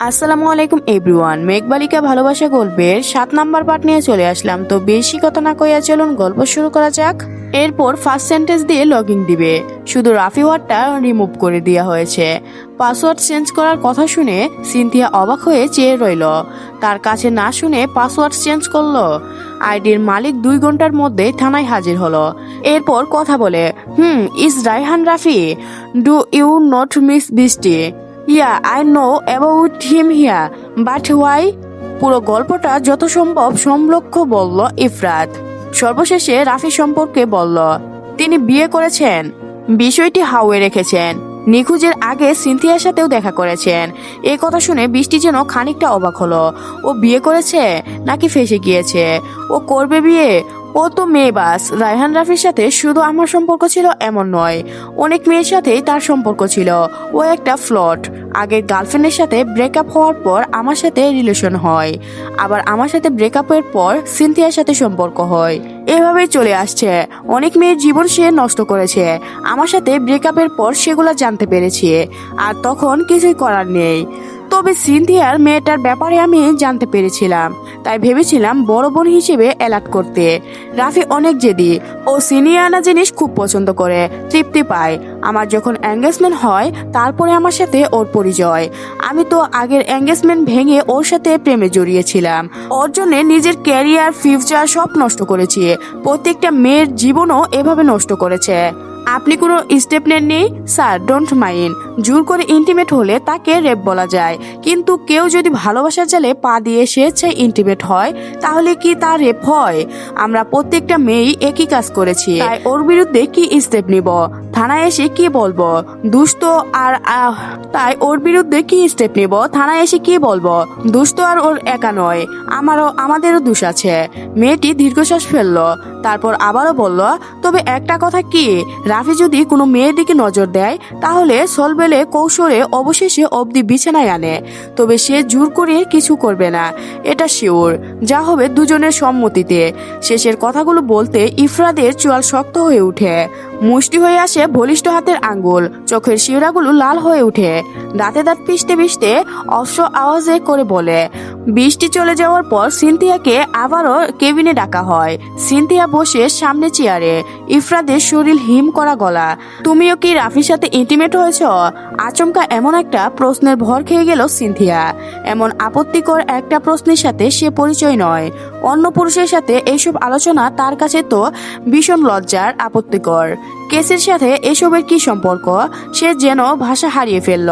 আসসালামু আলাইকুম, এভরিওয়ান। মেঘবালিকা ভালোবাসা গল্পের সাত নাম্বার পার্ট নিয়ে চলে আসলাম। তো বেশি কথা না কইয়া চলুন, গল্প শুরু করা যাক। এরপর ফার্স্ট সেন্টেন্স দিয়ে লগইন দিবে। শুধু রাফি ওয়ার্ডটা রিমুভ করে দেওয়া হয়েছে। পাসওয়ার্ড চেঞ্জ করার কথা শুনে সিনথিয়া অবাক হয়ে চেয়ে রইল। তার কাছে না শুনে পাসওয়ার্ড চেঞ্জ করল। আইডির মালিক দুই ঘণ্টার মধ্যে থানায় হাজির হলো। এরপর কথা বলে, হুম is Raihan Rafi do you not miss Brishti yeah I know about him here but why পুরো গল্পটা যত সম্ভব সমলক্ষ বলল ইফরাত। সর্বশেষে রাফি সম্পর্কে বলল, তিনি বিয়ে করেছেন। বিষয়টি হাওয়ে রেখেছেন। নিখোঁজের আগে সিনথিয়ার সাথেও দেখা করেছেন। এই কথা শুনে বৃষ্টি যেন খানিকটা অবাক হলো। ও বিয়ে করেছে নাকি ফেসে গিয়েছে? ও করবে বিয়ে? ও তো মেয়ে বাস। রায়হান রাফির সাথে শুধু আমার সম্পর্ক ছিল এমন নয়। অনেক মেয়ের সাথেই তার সম্পর্ক ছিল। ও একটা ফ্লট। আগের গার্লফ্রেন্ডের সাথে ব্রেকআপ হওয়ার পর আমার সাথে রিলেশন হয়। আবার আমার সাথে ব্রেকআপের পর সিনথিয়ার সাথে সম্পর্ক হয়। এভাবেই চলে আসছে। অনেক মেয়ের জীবন সে নষ্ট করেছে। আমার সাথে ব্রেকআপের পর সেগুলো জানতে পেরেছি। আর তখন কিছুই করার নেই। তবে সিনথিয়ার মেয়েটার ব্যাপারে আমি জানতে পেরেছিলাম। তাই ভেবেছিলাম বড় বোন হিসেবে অ্যালার্ট করতে। রাফি অনেক জেদি ও সিনিয়ানা জিনিস খুব পছন্দ করে, তৃপ্তি পায়। আমার যখন এঙ্গেজমেন্ট হয়, তারপরে আমার সাথে ওর পরিচয়। আমি তো আগের এঙ্গেজমেন্ট ভেঙে ওর সাথে প্রেমে জড়িয়েছিলাম। ওর জন্য নিজের ক্যারিয়ার ফিউচার সব নষ্ট করেছি। প্রত্যেকটা মেয়ের জীবনও এভাবে নষ্ট করেছে। আপনি কোনো স্টেপ নেননি স্যার ডোন্ট মাইন্ড জোর করে ইন্টিমেট হলে তাকে রেপ বলা যায়। কিন্তু কেউ যদি ভালোবাসার জালে পা দিয়ে স্বেচ্ছায় ইন্টিমেট হয়, তাহলে কি তার রেপ হয়? আমরা প্রত্যেকটা মেয়েই একই কাজ করেছি। তাই ওর বিরুদ্ধে কি স্টেপ নিব? থানায় এসে কি বলব? দুষ্ট আর তাই ওর বিরুদ্ধে কি স্টেপ নিব? থানায় এসে কি বলব? দুষ্ট আর ওর একা নয়, আমারও, আমাদেরও দোষ আছে। মেয়েটি দীর্ঘশ্বাস ফেলল, তারপর আবারও বলল, তবে একটা কথা কি? রাফি যদি কোনো মেয়ের দিকে নজর দেয়, তাহলে সলবেলে কৌশলে অবশেষে অবধি বিছানায় আনে। তবে সে জোর করে কিছু করবে না, এটা শিওর। যা হবে দুজনের সম্মতিতে। শেষের কথাগুলো বলতে ইফরাদের চোয়াল শক্ত হয়ে ওঠে মুষ্টি হয়ে আসে বলিষ্ঠ হাতের আঙ্গুল। চোখের শিরাগুলো লাল হয়ে ওঠে দাঁতে দাঁত পিষতে পিষতে অশ্ব আওয়াজে করে বলে বৃষ্টি চলে যাওয়ার পর সিনথিয়াকে আবারও কেবিনে ডাকা হয়। সিনথিয়া বসে সামনে চেয়ারে। ইফরাদের শরীর হিম করা গলা। তুমিও কি রাফির সাথে ইন্টিমেট হয়েছ? আচমকা এমন একটা প্রশ্নের ভর খেয়ে গেল সিনথিয়া। এমন আপত্তিকর একটা প্রশ্নের সাথে সে পরিচয় নয়। অন্য পুরুষের সাথে এইসব আলোচনা তার কাছে তো ভীষণ লজ্জার, আপত্তিকর। কেসের সাথে এসবের কি সম্পর্ক? সে যেন ভাষা হারিয়ে ফেলল।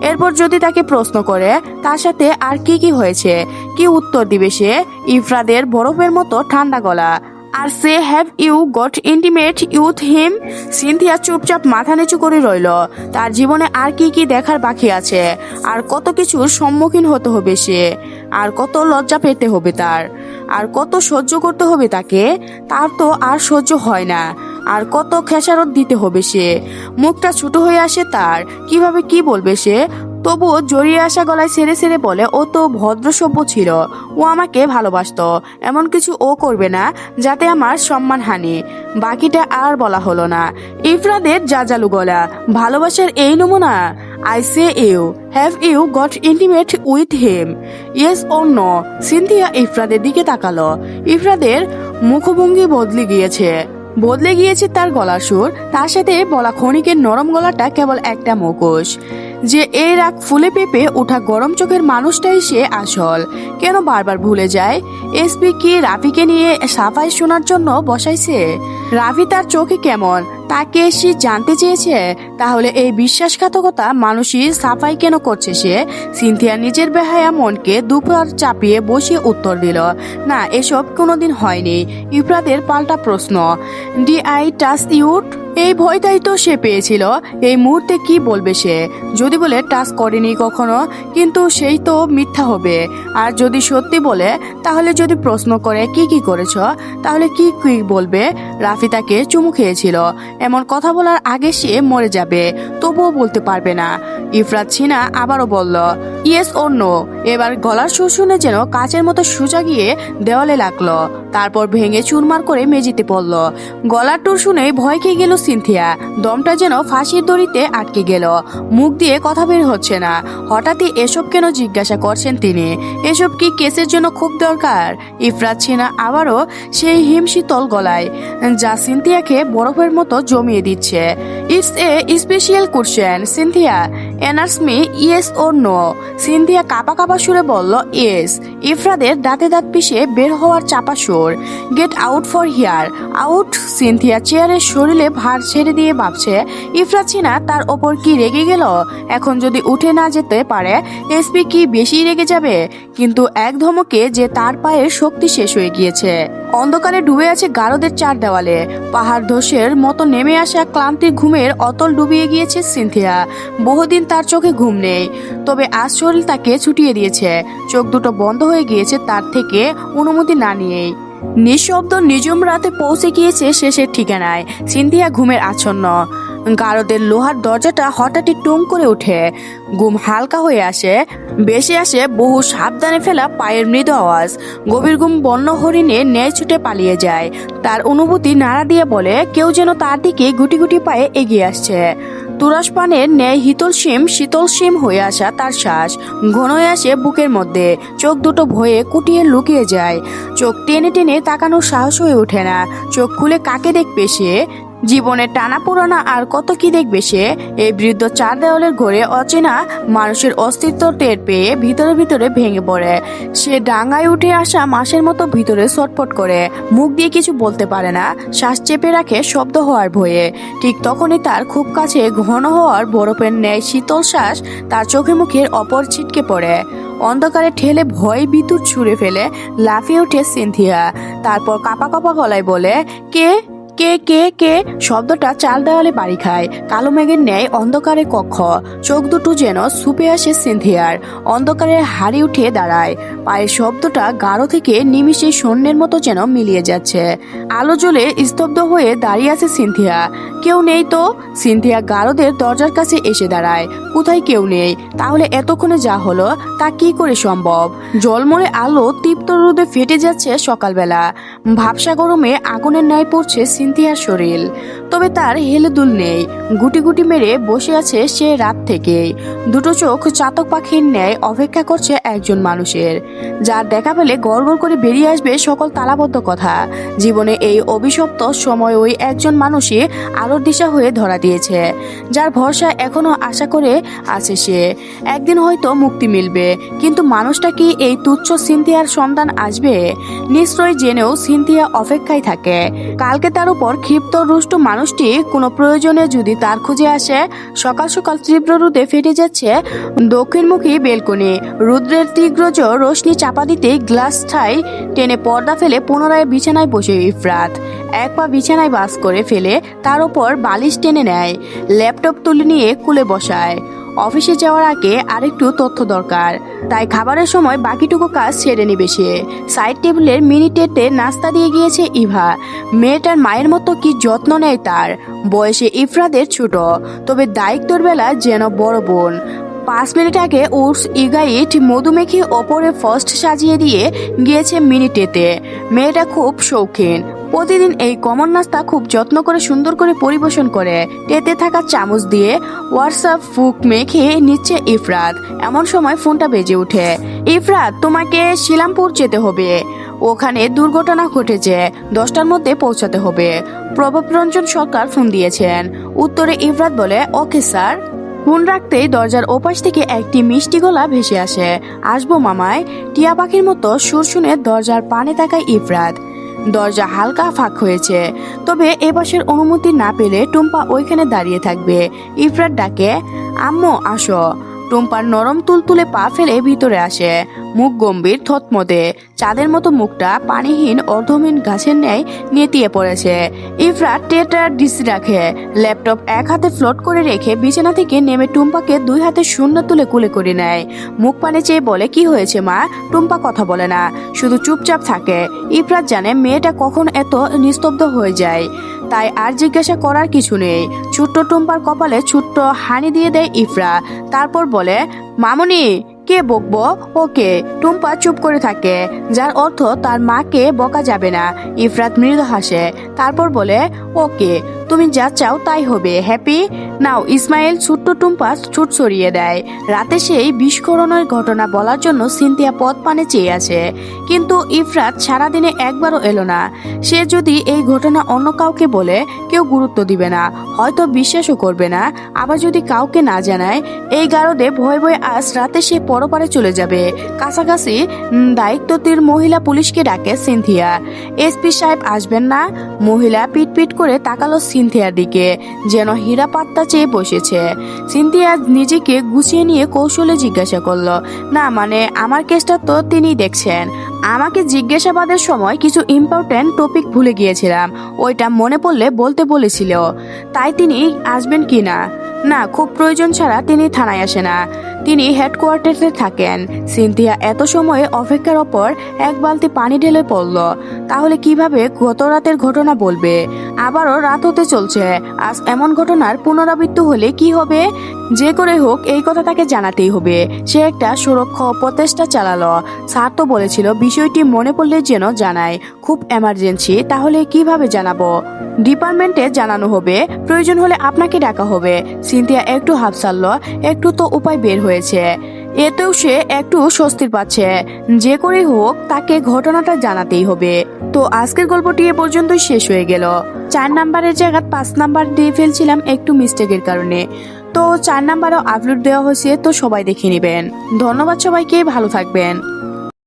এরপর যদি তাকে প্রশ্ন করে, তার সাথে আর কি কি হয়েছে? কি উত্তর দিবে সে? ইফরাদের বরফের মতো ঠান্ডা গলা। আর সে have you got intimate with him Cynthia চুপচাপ মাথা নিচু করে রইল। তার জীবনে আর কি কি দেখার বাকি আছে? আর কত কিছুর সম্মুখীন হতে হবে সে? আর কত লজ্জা পেতে হবে তার? আর কত সহ্য করতে হবে তাকে? তার তো আর সহ্য হয় না। আর কত খেসারত দিতে হবে সে? মুখটা ছোট হয়ে আসে তার। কীভাবে কি বলবে সে? তবুও জড়িয়ে আসা গলায় ছেড়ে ছেড়ে বলে, ও তো ভদ্র সভ্য ছিল। ও আমাকে ভালোবাসতো। এমন কিছু ও করবে না, যাতে আমার সম্মান হানি। বাকিটা আর বলা হলো না। ইফরাদের জাজালু গলা। ভালোবাসার এই নমুনা? I say you have you got intimate with him yes or no Cynthia ইফরাদের দিকে তাকালো। ইফরাদের মুখভঙ্গি বদলে গিয়েছে। বদলে গিয়েছে তার গলার সুর। তার সাথে বলা ক্ষণিকের নরম গলাটা কেবল একটা মুখোশ। যে এই রাগ ফুলে পেঁপে ওঠা গরম চোখের মানুষটাই সে আসল। কেন বারবার ভুলে যায়? এসপি কি রাফিকে নিয়ে সাফাই শোনার জন্য বসাইছে? রাফি তার চোখে কেমন? তাকে সে জানতে চেয়েছে, তাহলে এই বিশ্বাসঘাতকতা মানুষই সাফাই কেন করছে সে? সিনথিয়া নিজের বেহায়া মনকে দুপুর চাপিয়ে বসিয়ে উত্তর দিল, না, এসব কোনোদিন হয়নি। ইফরাদের পাল্টা প্রশ্ন। Did I touch you? এই ভয়টাই তো সে পেয়েছিল। এই মুহূর্তে কি বলবে সে? যদি বলে টাচ করেনি কখনো, কিন্তু সেই তো মিথ্যা হবে। আর যদি সত্যি বলে, তাহলে যদি প্রশ্ন করে কি কি করেছ, তাহলে কি কি বলবে? রাফি তাকে চুমু খেয়েছিল। এমন কথা বলার আগে সে মরে যাবে, তবুও বলতে পারবে না। ইফরাত ছিনা আবারও বলল, ইয়েস নো এবার গলার সুর শুনে যেন কাচের মতো সোজা গিয়ে দেওয়ালে লাগল। তারপর ভেঙে চুরমার করে মেঝেতে পড়ল। গলার টুর শুনে ভয় খেয়ে গেল সিনথিয়া। দমটা যেন ফাঁসির দড়িতে আটকে গেল। মুখ দিয়ে কথা বের হচ্ছে না। হঠাৎই এসব কেন জিজ্ঞাসা করছেন তিনি? এসব কি কেসের জন্য খুব দরকার? ইফরাত ছিনা আবারও সেই হিমশীতল গলায়। যা সিনথিয়াকে বরফের মতো জমিয়ে দিচ্ছে। It's a special question Cynthia answers me yes or no Cynthia কাপা কাপা সুরে বলল ইয়েস ইফরাদের দাঁতে দাঁত পিষে বের হওয়ার চাপা সুর। Get out for here out Cynthia চেয়ারের শরীরে ভার ছেড়ে দিয়ে ভাবছে, ইফরাত ছিনা তার ওপর কি রেগে গেল? এখন যদি উঠে না যেতে পারে এসপি কি বেশি রেগে যাবে? কিন্তু এক ধমকে যে তার পায়ের শক্তি শেষ হয়ে গিয়েছে। অন্ধকারে ডুবে আছে গারদের চার দেওয়ালে। পাহাড় ধসের মতো নেমে আসা ক্লান্তির ঘুমের অতল ডুবিয়ে গিয়েছে সিনথিয়া। বহুদিন তার চোখে ঘুম নেই। তবে আজ শরীর তাকে ছুটিয়ে দিয়েছে। চোখ দুটো বন্ধ হয়ে গিয়েছে তার থেকে অনুমতি না নিয়েই। নিঃশব্দ নিজম রাতে পৌঁছে গিয়েছে শেষের ঠিকানায়। সিনথিয়া ঘুমের আচ্ছন্ন। গারদের লোহার দরজাটা হঠাৎই টুম করে ওঠে। ঘুম হালকা হয়ে আসে। বেশি আসে বহু সাবধানে ফেলা পায়ের মৃদু আওয়াজ। গভীর ঘুম বন্য হরিণে ন্যায় ছুটে পালিয়ে যায়। তার অনুভূতি নাড়া দিয়ে বলে, কেউ যেন তার দিকে গুটি গুটি পায়ে এগিয়ে আসছে। তুরস পানের ন্যায় হিতল শিম শীতল শিম হয়ে আসা তার শ্বাস। ঘন হয়ে আসে বুকের মধ্যে। চোখ দুটো ভয়ে কুটিয়ে লুকিয়ে যায়। চোখ টেনে টেনে তাকানোর সাহস হয়ে ওঠে না। চোখ খুলে কাকে দেখবে সে? জীবনে টানা পুরানা আর কত কি দেখবে সে? এই বৃদ্ধ চার দেওয়ালের ঘরে অচেনা মানুষের অস্তিত্ব টের পেয়ে ভিতরে ভিতরে ভেঙে পড়ে। সে ডাঙ্গায় উঠে আসা মাসের মতো ভিতরে ছটফট করে। মুখ দিয়ে কিছু বলতে পারে না, শ্বাস চেপে রাখে শব্দ হওয়ার ভয়ে। ঠিক তখনই তার খুব কাছে ঘন হওয়ার বরফের ন্যায় শীতল শ্বাস তার চোখে মুখের অপর ছিটকে পড়ে। অন্ধকারে ঠেলে ভয় বিদ্যুৎ ছুঁড়ে ফেলে, লাফিয়ে ওঠে সিনথিয়া। তারপর কাপা কাপা গলায় বলে, কে? কে কে কে শব্দটা চাল দেওয়ালে বাড়ি খায়। কালো মেঘের ন্যায় অন্ধকারে কক্ষ। চোখ দুটো যেন সুপে আসে সিনথিয়ার অন্ধকারে হাড়ি উঠে দাঁড়ায়। পায়ের শব্দটা গাঢ় থেকে নিমিষে শূন্যের মতো যেন মিলিয়ে যাচ্ছে। আলো জ্বলে স্তব্ধ হয়ে দাঁড়িয়ে আছে সিনথিয়া কেউ নেই তো? সিনথিয়া গারদের দরজার কাছে এসে দাঁড়ায়। কোথায় কেউ নেই? তাহলে এতক্ষণে যা হলো, তা কি করে সম্ভব? জলমরে আলো তীব্র রোদে ফেটে যাচ্ছে সকালবেলা। ভাবসা গরমে আগুনের ন্যায় পড়ছে সিনথিয়ার শরীর। তবে তার হেলেদুল নেই। গুটি গুটি মেরে বসে আছে সে রাত থেকেই। দুটো চোখ চাতক পাখির ন্যায় অপেক্ষা করছে একজন মানুষের। যার দেখা পেলে গড়গড় করে বেরিয়ে আসবে সকল তালাবদ্ধ কথা। জীবনে এই অভিশপ্ত সময় ওই একজন মানুষই আলোর দিশা হয়ে ধরা দিয়েছে। যার ভরসা এখনও আশা করে আছে সে। একদিন হয়তো মুক্তি মিলবে। কিন্তু মানুষটা কি এই তুচ্ছ সিনথিয়ার সন্তান আসবে? নিশ্চয় জেনেও সিনথিয়া অপেক্ষায় থাকে। কালকে তার উপর ক্ষিপ্ত রুষ্ট মানুষটি কোনো প্রয়োজনে যদি তার খুঁজে আসে, সকাল সকাল তীব্র রোদে ফেটে যাচ্ছে দক্ষিণমুখী বেলকনি। রুদ্রের তীব্রজ রোশনি চাপা দিতে গ্লাস ঠাই টেনে পর্দা ফেলে পুনরায় বিছানায় বসে ইফরাত। এক পা বিছানায় বাস করে ফেলে, তার উপর বালিশ টেনে নেয়। ল্যাপটপ তুলে নিয়ে কুলে বসায়। অফিসে যাওয়ার আগে আরেকটু তথ্য দরকার। তাই খাবারের সময় বাকিটুকু কাজ ছেড়ে নিবে সে। সাইড টেবিলের মিনিটেতে নাস্তা দিয়ে গিয়েছে ইভা। মেয়েটার মায়ের মতো কি যত্ন নেয় তার? বয়সে ইফরাদের ছোট, তবে দায়িত্বর বেলা যেন বড় বোন। পাঁচ মিনিট আগে উডস ইগাইট মধুমেখে ওপরে ফার্স্ট সাজিয়ে দিয়ে গিয়েছে মিনিটেতে মেয়েটা খুব শৌখিন প্রতিদিন এই কমন নাস্তা খুব যত্ন করে সুন্দর করে পরিবেশন করে। টেতে থাকা চামচ দিয়ে হোয়াটসঅ্যাপ, ফুক, মেখে নিচ্ছে ইফরাত। এমন সময় ফোনটা বেজে ওঠে। ইফরাত, তোমাকে শিলামপুর যেতে হবে। ওখানে দুর্ঘটনা ঘটেছে। দশটার মধ্যে পৌঁছাতে হবে। প্রভাবরঞ্জন সরকার ফোন দিয়েছেন। উত্তরে ইফরাত বলে, ওকে, স্যার। ফোন রাখতেই দরজার ওপাশ থেকে একটি মিষ্টি গলা ভেসে আসে। আসব মামায় টিয়া পাখির মতো সুর শুনে দরজার পানে তাকায় ইফরাত। দরজা হালকা ফাঁক হয়েছে। তবে এপাশের অনুমতি না পেলে টুম্পা ওইখানে দাঁড়িয়ে থাকবে। ইফরাত ডাকে, আম্মু, আসো। টুম্পার নরম তুলতুলে পা ফেলে ভিতরে আসে। মুখ গম্ভীর, থতমতে। চাঁদের মতো মুখটা পানিহীন অর্ধহীন গাছের ন্যায় নেতিয়ে পড়েছে। ইফরাত টেটার ডিসি রাখে। ল্যাপটপ এক হাতে ফ্লোট করে রেখে বিছানা থেকে নেমে টুম্পাকে দুই হাতে শূন্য তুলে কুলে করে নেয়। মুখ পানে চেয়ে বলে, কি হয়েছে মা? টুম্পা কথা বলে না। শুধু চুপচাপ থাকে। ইফরাত জানে মেয়েটা কখন এত নিস্তব্ধ হয়ে যায়। তাই আর জিজ্ঞাসা করার কিছু নেই। ছোট্ট টুম্পার কপালে ছোট্ট হানি দিয়ে দেয় ইফরা। তারপর বলে, মামনি, কে বকবো? ওকে। টুম্পা চুপ করে থাকে। যার অর্থ তার মাকে বকা যাবে না। ইফরাত মৃদু হাসে। তারপর বলে, ওকে। তুমি যা চাও তাই হবে, হ্যাপি? নাও, ইসমাইল ছোট্ট টুম্পা ছুট সরিয়ে দেয়। রাতে সেই বিস্ফোরণের ঘটনা বলার জন্য সিনথিয়া পথ পানে চেয়ে আছে। কিন্তু ইফরাত সারাদিনে একবারও এলো না। সে যদি এই ঘটনা অন্য কাউকে বলে, কেউ গুরুত্ব দিবে না, হয়তো বিশ্বাসও করবে না। আবার যদি কাউকে না জানায়, এই গারদে ভয়ে ভয়ে আজ রাতে সে পরপারে চলে যাবে। কাছাকাছি দায়িত্বতীর মহিলা পুলিশকে ডাকে সিনথিয়া। এসপি সাহেব আসবেন না? মহিলা পিট পিট করে তাকালো সিনথিয়ার দিকে, যেন হীরা পাত্তা চেয়ে বসেছে। সিনথিয়া নিজেকে গুছিয়ে নিয়ে কৌশলে জিজ্ঞাসা করল, না মানে আমার কেসটা তো তিনি দেখছেন। আমাকে জিজ্ঞাসাবাদের সময় কিছু ইম্পর্ট্যান্ট টপিক ভুলে গিয়েছিলাম। ওইটা মনে পড়লে বলতে বলেছিল। তাই তিনি আসবেন কি না? না, খুব প্রয়োজন ছাড়া তিনি থানায় আসে না। তিনি হেডকোয়ার্টারে থাকেন। সিনথিয়া এত সময়ে অপেক্ষার ওপর এক বালতি পানি ঢেলে পড়ল। তাহলে কীভাবে গত রাতের ঘটনা বলবে? আবারও রাত হতে চলছে। আজ এমন ঘটনার পুনরাবৃত্তি হলে কি হবে? যে করে হোক, এই কথা তাকে জানাতেই হবে। সে একটা সুরক্ষা প্রচেষ্টা চালালো। স্যার তো বলেছিল, বিষয়টি মনে পড়লে যেন জানায়। খুব এমার্জেন্সি, তাহলে কীভাবে জানাব? ডিপার্টমেন্টে জানানো হবে, প্রয়োজন হলে আপনাকে ডাকা হবে। সিনথিয়া একটু হাফ সারল একটু তো উপায় বের হয়েছে। এতেও সে একটু স্বস্তির পাচ্ছে। যে করেই হোক, তাকে ঘটনাটা জানাতেই হবে। তো আজকের গল্পটি এ পর্যন্তই শেষ হয়ে গেল। চার নাম্বারের জায়গায় পাঁচ নাম্বার দিয়ে ফেলছিলাম একটু মিস্টেকের কারণে। তো চার নাম্বারও আপলোড দেওয়া হয়েছে, তো সবাই দেখে নেবেন। ধন্যবাদ সবাইকে, ভালো থাকবেন।